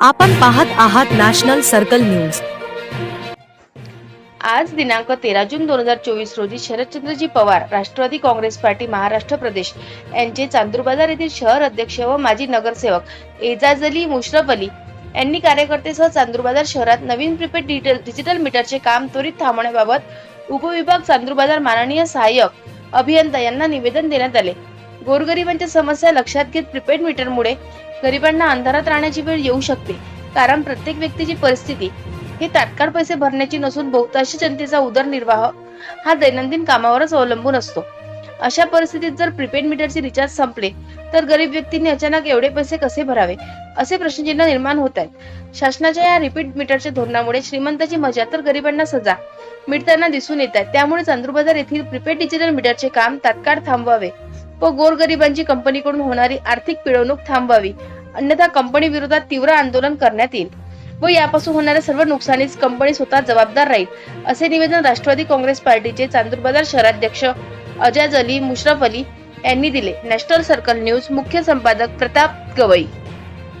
आपण पाहत आहात नॅशनल सर्कल न्यूज. आज दिनांक तेरा जून दोन हजार चोवीस रोजी शरदचंद्रजी पवार राष्ट्रवादी काँग्रेस पार्टी महाराष्ट्र प्रदेश यांचे चांदूर बाजार येथील शहर अध्यक्ष व माजी नगरसेवक एजाज अली मुशरफ अली यांनी कार्यकर्तेसह चांदूर बाजार शहरात नवीन प्रीपेड डिजिटल डिजिटल मीटरचे काम त्वरित थांबवण्याबाबत उपविभाग चांदूर बाजार माननीय सहाय्यक अभियंता यांना निवेदन देण्यात आले. गोरगरिबांच्या समस्या लक्षात घेत प्रीपेड मीटरमुळे गरिबांना अंधारात राहण्याची वेळ येऊ शकते. कारण प्रत्येक व्यक्तीची परिस्थिती ही तात्काळ पैसे भरण्याची नसून बहुतांश जनतेचा उदरनिर्वाह हा दैनंदिन कामावरच अवलंबून असतो. अशा परिस्थितीत जर प्रीपेड मीटरचे रिचार्ज संपले तर गरीब व्यक्तींनी अचानक एवढे पैसे कसे भरावे? असे प्रश्नचिन्ह निर्माण होत आहेत. शासनाच्या या रिपीट मीटरच्या धोरणामुळे श्रीमंताची मजा तर गरिबांना सजा मिळताना दिसून येत आहे. त्यामुळे चांदूरबाजार येथील प्रीपेड डिजिटल मीटरचे काम तात्काळ थांबवावे. व गोरगरिबांची कंपनीकडून होणारी आर्थिक पिळवणूक थांबवावी. अन्यथा कंपनी विरोधात तीव्र आंदोलन करण्यात येईल. व यापासून होणाऱ्या सर्व नुकसानीस कंपनी स्वतः जबाबदार राहील असे निवेदन राष्ट्रवादी काँग्रेस पार्टीचे चांदूर बाजार शहराध्यक्ष अजाज अली मुश्रफ अली यांनी दिले. नॅशनल सर्कल न्यूज मुख्य संपादक प्रताप गवई.